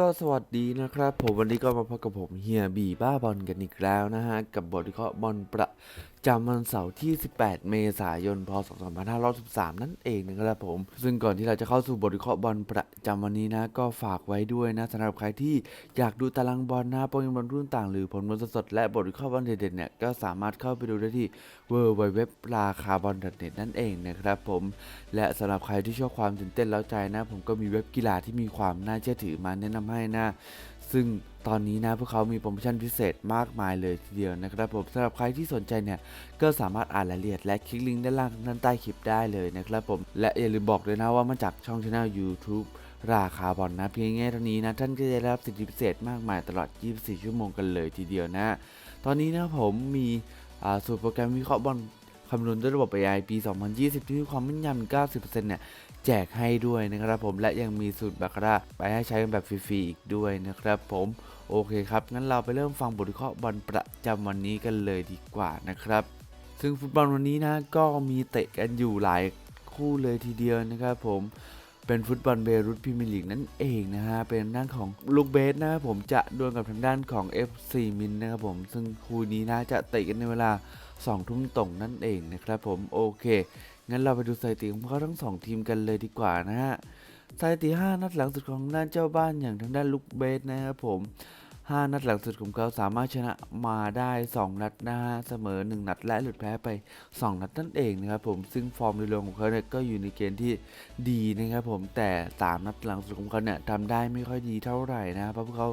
ก็สวัสดีนะครับ ผมวันนี้ก็มาพบกับผมเฮียบีบ้าบอลกันอีกแล้วนะฮะ กับบทวิเคราะห์บอลประ จำวันเสาร์ที่ 18 เมษายน พศ 2513 นั่นเองนะครับผม ซึ่งก่อนที่เราจะเข้าสู่บทวิเคราะห์บอลประจำวันนี้นะ ก็ฝากไว้ด้วยนะสำหรับใครที่อยากดูตารางบอลนะโปรแกรมบอลรุ่นต่างหรือผลบอลสดและบทวิเคราะห์บอลเด็ดๆเนี่ย ก็สามารถเข้าไปดูได้ที่ w w w ราคาบอล .net นั่นเองนะครับผม และสำหรับใครที่ชอบความตื่นเต้นแล้วใจนะ ผมก็มีเว็บกีฬาที่มีความน่าเชื่อถือมาแนะนำให้นะ ซึ่งตอนนี้นะพวกเขามีโปรโมชั่นพิเศษมากมายเลยทีเดียวนะครับผมสำหรับใครที่สนใจเนี่ยก็สามารถอ่านรายละเอียดและคลิกลิงก์ด้านล่างด้านใต้คลิปได้เลยนะครับผมและอย่าลืมบอกเลยนะว่ามาจากช่องช anel YouTube ราคาบอลนะเพียงแค่เท่านี้นะท่านก็จะได้รับสิทธิพิเศษมากมายตลอด 24 ชั่วโมงกันเลยทีเดียวนะ ตอนนี้นะผมมีอ่าสูตรโปรแกรมวิเคราะห์บอล คำนวณด้วยระบบ AI ปี 2020 ที่มีความแม่นยำ 90%เนี่ย แจกให้ด้วยนะครับผม และยังมีสูตรบาคาร่าไปให้ใช้กันแบบฟรีๆอีกด้วยนะครับผม โอเคครับ งั้นเราไปเริ่มฟังบทวิเคราะห์บอลประจำวันนี้กันเลยดีกว่านะครับ ซึ่งฟุตบอลวันนี้นะก็มีเตะกันอยู่หลายคู่เลยทีเดียวนะครับผมเป็นฟุตบอลเบรุตพรีเมียร์ลีกนั่นเองนะฮะ เป็นด้านของลูกเบสนะครับผมจะดวลกับทางด้านของ FC มินนะครับผม ซึ่งคู่นี้นะจะเตะกันในเวลา 2 ทุ่มตรงนั่นเองนะครับผมโอเคงั้นเราไปดูสถิติของพวกเขาทั้งสองทีมกันเลยดีกว่านะฮะสถิติ 5 นัดหลังสุดของด้านเจ้าบ้านอย่างทางด้านลุกเบสนะครับผม 5 นัดหลังสุดของเขาสามารถชนะมาได้ 2 นัดนะฮะเสมอ 1 นัดและหลุดแพ้ไป 2 นัดนั่นเองนะครับผมซึ่งฟอร์มโดยรวมของเขาเนี่ยก็อยู่ในเกณฑ์ที่ดีนะครับผมแต่ 3 นัดหลังสุดของเขาเนี่ยทำได้ไม่ค่อยดีเท่าไหร่นะเพราะพวกเขา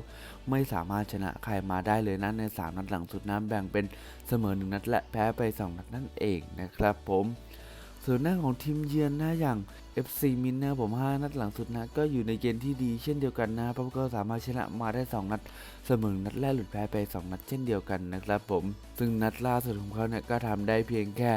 ไม่สามารถชนะใครมาได้เลยนะใน 3 นัดหลังสุดนะแบ่งเป็นเสมอ 1 นัดและแพ้ไป 2 นัดนั่นเองนะครับผม ส่วนหน้าของทีมเยือนนะอย่าง FC มินนะผม5นัดหลังสุดนะก็อยู่ในเกณฑ์ที่ดีเช่นเดียวกันนะเพราะว่าก็สามารถชนะมาได้ 2 นัด เสมอนัดแรกหลุดแพ้ไป 2 นัดเช่นเดียวกันนะครับผม ซึ่งนัดล่าสุดของเขาเนี่ยก็ทำได้เพียงแค่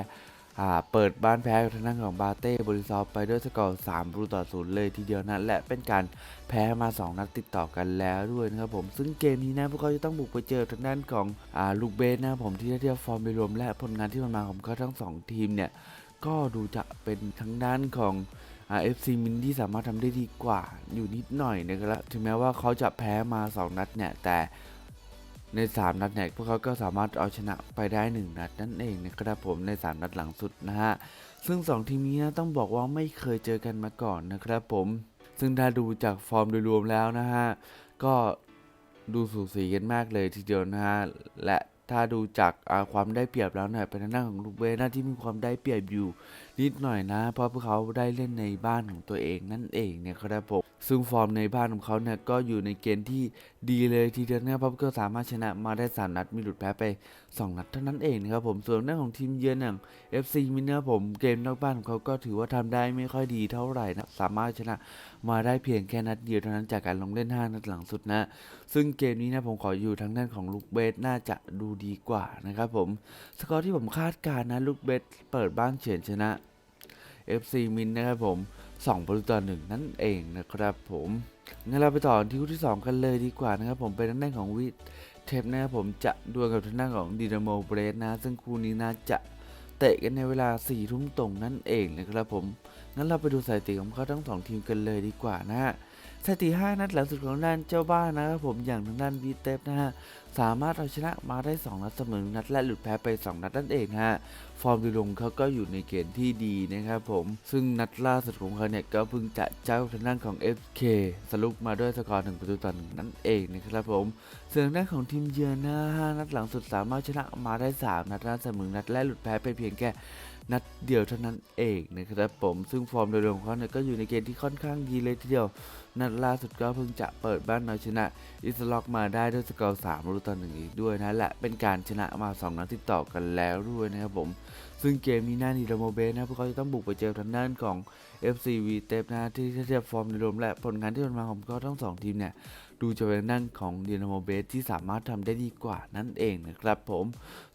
อ่าเปิดบ้านแพ้กับทางด้านของบาเต้บริซอฟไปด้วยสกอร์3ประตูต่อศูนย์เลยทีเดียวนะและเป็นการแพ้มา 2 นัดติดต่อกันแล้วด้วยนะครับผมซึ่งเกมนี้นะพวกเขาจะต้องบุกไปเจอทางด้านของอ่าลูกเบสนะผมที่ได้เทียบฟอร์มโดยรวมและผลงานที่มันมาของเขาทั้งสองทีมเนี่ย ก็ดูจะเป็นทางด้านของอ่า FC มินที่สามารถทำได้ดีกว่าอยู่นิดหน่อยนะครับถึงแม้ว่าเขาจะแพ้มา 2 นัดเนี่ย แต่ใน 3 นัดเนี่ยพวกเขาก็สามารถเอาชนะไปได้ 1 นัดนั่นเองนะครับผมใน 3 นัดหลังสุดนะฮะ ซึ่ง 2 ทีมนี้ต้องบอกว่าไม่เคยเจอกันมาก่อนนะครับผม ซึ่งถ้าดูจากฟอร์มโดยรวมแล้วนะฮะ ก็ดูสูสีกันมากเลยทีเดียวนะฮะ และ ถ้าดูจากความได้เปรียบแล้วเนี่ยเป็นหน้าของลูกเวน่าที่มีความได้เปรียบอยู่นิดหน่อยนะ เพราะพวกเขาได้เล่นในบ้านของตัวเองนั่นเองเนี่ยครับผม ซึ่งฟอร์มในบ้านของเขาเนี่ยก็อยู่ในเกณฑ์ที่ดีเลยทีเดียวนะเพราะพวกเขาสามารถชนะมาได้สามนัดมีหลุดแพ้ไปสองนัดเท่านั้นเองนะครับผมส่วนด้านของทีมเยือนอย่าง FC มินนะครับผมเกมนอกบ้านของเขาก็ถือว่าทำได้ไม่ค่อยดีเท่าไหร่นะสามารถชนะมาได้เพียงแค่นัดเดียวเท่านั้นจากการลงเล่น 5 นัดหลังสุดนะ ซึ่งเกมนี้นะผมขออยู่ทางด้านของลูกเบสน่าจะดูดีกว่านะครับผมสกอร์ที่ผมคาดการณ์นะลูกเบสเปิดบ้านเฉือนชนะ FC มินนะครับผม 2ประตูต่อหนึ่งนั่นเองนะครับผมงั้นเราไปต่อที่คู่ที่ 2 กันเลยดีกว่านะครับผมเป็นทางด้านของวิทเทปนะครับผมจะดวลกับทางด้านของดีนาโมเบรสนะ ซึ่งคู่นี้น่าจะเตะกันในเวลา4ทุ่มตรงนั่นเองนะครับผมงั้นเราไปดูสถิติของเขาทั้งสองทีมกันเลยดีกว่านะฮะ สถิติ5นัดหลังสุดของด้านเจ้าบ้านนะครับผมอย่างทางด้านวีเตฟนะฮะสามารถเอาชนะมาได้ 2 นัดเสมอนัดและหลุดแพ้ไป 2 นัดนั่นเองฮะฟอร์มโดยรวมเขาก็อยู่ในเกณฑ์ที่ดีนะครับผมซึ่งนัดล่าสุดของเขาเนี่ยก็เพิ่งจะเจ้าทางด้านของ FK สรุปมาด้วยสกอร์1ประตูต่อหนึ่งนั่นเองนะครับผมส่วนทางด้านของทีมเยือนนะห้านัดหลังสุดสามารถชนะมาได้ 3 นัดนะเสมอนัดและหลุดแพ้ไปเพียงแค่ นัดเดียวเท่านั้นเองนะครับผมซึ่งฟอร์มโดยรวมของเขาเนี่ยก็อยู่ในเกณฑ์ที่ค่อนข้างดีเลยทีเดียว นัดล่าสุดก็เพิ่งจะเปิดบ้านเอาชนะ อิสล็อกมาได้ด้วยสกอร์สามรูต่อหนึ่งอีกด้วยนะและเป็นการชนะมา2นัดติดต่อกันแล้วด้วยนะครับผม ซึ่งเกมนี้หน้าดีดาโมเบสนะพวกเขาจะต้องบุกไปเจอทางด้านของ FC v เตฟนะที่เทียบฟอร์มโดยรวมและผลงานที่มันมาของเขาทั้งสองทีมเนี่ย ดูจะเป็นด้านของดีนาโมเบสที่สามารถทำได้ดีกว่านั่นเองนะครับผม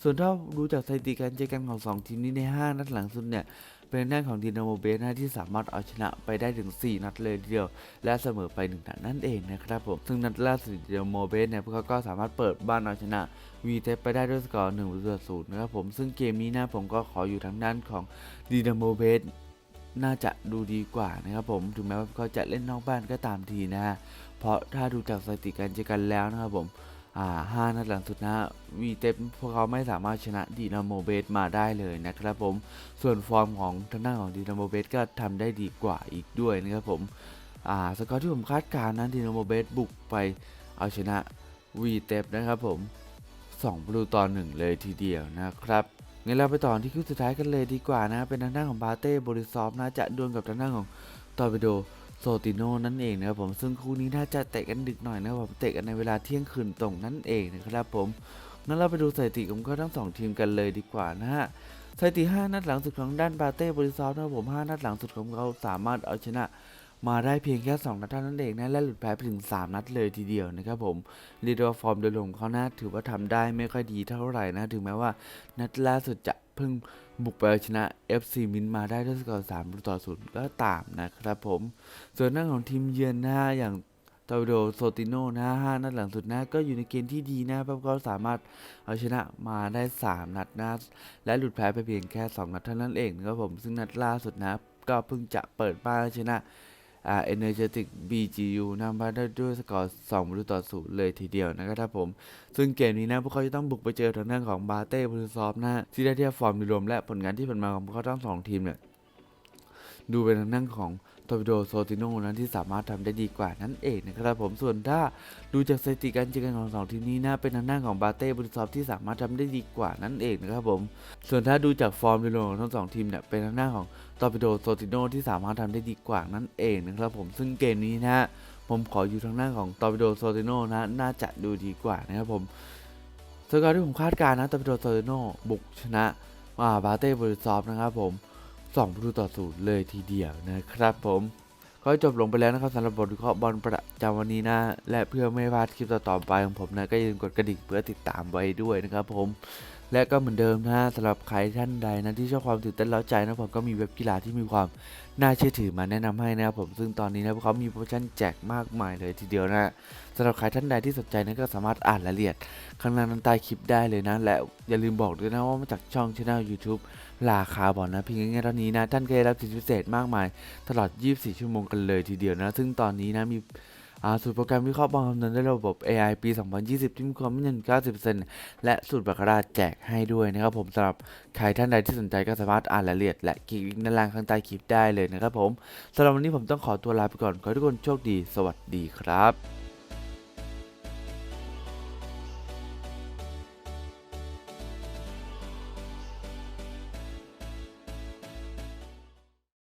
ส่วนถ้าดูจากสถิติการเจอกันของ 2 ทีมนี้ใน 5 นัดหลังสุดเนี่ยเป็นด้านของดีนาโมเบสนะที่สามารถเอาชนะไปได้ถึง 4 นัดเลยเดียว และเสมอไป1นัดนั่นเองนะครับผม ซึ่งนัดล่าสุดดีนาโมเบสเนี่ยพวกเขาก็สามารถเปิดบ้านเอาชนะวีเทปไปได้ด้วยสกอร์1ประตูศูนย์นะครับผมซึ่งเกมนี้นะผมก็ขออยู่ทางด้านของดีนาโมเบส น่าจะดูดีกว่านะครับผมถึงแม้ว่าเขาจะเล่นนอกบ้านก็ตามทีนะฮะเพราะถ้าดูจากสถิติการเจอกันแล้วนะครับผมอ่าห้านัดหลังสุดนะวีเต็พวกเขาไม่สามารถชนะดีนาโมเบสมาได้เลยนะครับผมส่วนฟอร์มของทางด้านของดีนาโมเบสก็ทำได้ดีกว่าอีกด้วยนะครับผมอ่าสกอร์ที่ผมคาดการณ์นะดีนาโมเบสบุกไปเอาชนะวีเต็นะครับผม2ประตูต่อหนึ่งเลยทีเดียวนะครับ งั้นเราไปต่อที่คู่สุดท้ายกันเลยดีกว่านะ เป็นทางด้านของบาเต้บริซอฟนะจะดวลกับทางด้านของตอร์ปิโดโซติโนนั่นเองนะครับผมซึ่งคู่นี้น่าจะเตะกันดึกหน่อยนะครับผมเตะกันในเวลาเที่ยงคืนตรงนั่นเองนะครับผมงั้นเราไปดูสถิติของเขาทั้งสองทีมกันเลยดีกว่านะฮะสถิติ5นัดหลังสุดของด้านบาเต้บริซอฟนะครับผม5นัดหลังสุดของเขาสามารถเอาชนะ มาได้เพียงแค่ 2 นัดเท่านั้นเองนะและหลุดแพ้ไปถึง 3 นัดเลยทีเดียวนะครับผมเรียกได้ว่าฟอร์มโดยรวมเขานะถือว่าทำได้ไม่ค่อยดีเท่าไหร่นะถึงแม้ว่านัดล่าสุดจะเพิ่งบุกไปเอาชนะ FC มินมาได้ด้วยสกอร์3ประตูต่อศูนย์ก็ตามนะครับผม ส่วนหน้าของทีมเยือนนะฮะอย่างตาโดโซติโนนะฮะห้านัดหลังสุดนะก็อยู่ในเกณฑ์ที่ดีนะเพราะเขาสามารถเอาชนะมาได้ 3 นัดนะและหลุดแพ้ไปเพียงแค่ 2 นัดเท่านั้นเองนะครับผมซึ่งนัดล่าสุดนะก็เพิ่งจะเปิดบ้านเอาชนะ อ่าเอเนอร์เจติกบีจียูนำมาได้ด้วยสกอร์สองประตูต่อศูนย์เลยทีเดียวนะครับผม ซึ่งเกมนี้นะ พวกเขาจะต้องบุกไปเจอทางด้านของบาเต้บรูซอฟนะฮะที่ได้เทียบฟอร์มโดยรวมและผลงานที่ผ่านมาของพวกเขาทั้งสองทีมเนี่ย ดูเป็นทางด้านของโตวิโดโซติโนนั้นที่สามารถทำได้ดีกว่านั่นเองนะครับผมส่วนถ้าดูจากสถิติการเจอกันของสองทีมนี้นะเป็นทางด้านของบาเต้บริซอฟที่สามารถทำได้ดีกว่านั่นเองนะครับผมส่วนถ้าดูจากฟอร์มโดยรวมของทั้งสองทีมเนี่ยเป็นทางด้านของโตวิโดโซติโนที่สามารถทำได้ดีกว่านั่นเองนะครับผมซึ่งเกมนี้นะฮะผมขออยู่ทางด้านของโตวิโดโซติโนนะน่าจะดูดีกว่านะครับผมสกอร์ที่ผมคาดการณ์นะโตวิโดโซติโนบุกชนะอ่าบาเต้บริซอฟนะครับผม 2 ประตูต่อศูนย์เลยทีเดียวนะครับผมก็จบลงไปแล้วนะครับสำหรับบทวิเคราะห์บอลประจำวันนี้นะ และเพื่อไม่พลาดคลิปต่อๆไปของผมนะ ก็อย่าลืมกดกระดิ่งเพื่อติดตามไว้ด้วยนะครับผมและก็เหมือนเดิมนะสำหรับใครท่านใดนะที่ชอบความตื่นเต้นเล้าใจนะผมก็มีเว็บกีฬาที่มีความน่าเชื่อถือมาแนะนำให้นะครับผมซึ่งตอนนี้นะเขามีโปรโมชั่นแจกมากมายเลยทีเดียวนะสำหรับใครท่านใดที่สนใจนะก็สามารถอ่านรายละเอียดข้างล่างนั้นใต้คลิปได้เลยนะ และอย่าลืมบอกด้วยนะว่ามาจากช่องช anel YouTube ราคาบอลนะเพียงง่ายๆเท่านี้นะท่านก็ได้รับสิทธิพิเศษมากมาย ตลอด 24 ชั่วโมงกันเลยทีเดียวนะ ซึ่งตอนนี้นะมีสูตรโปรแกรมวิเคราะห์บอลคำนวณด้วยระบบ AI ปี 2020 ที่มีความแม่นยำ90%และสูตรบาคาร่าแจกให้ด้วยนะครับผมสำหรับใครท่านใดที่สนใจก็สามารถอ่านรายละเอียด และคลิกลิงก์ด้านล่างข้างใต้คลิปได้เลยนะครับผมสำหรับวันนี้ผมต้องขอตัวลาไปก่อน ขอทุกคนโชคดี สวัสดีครับ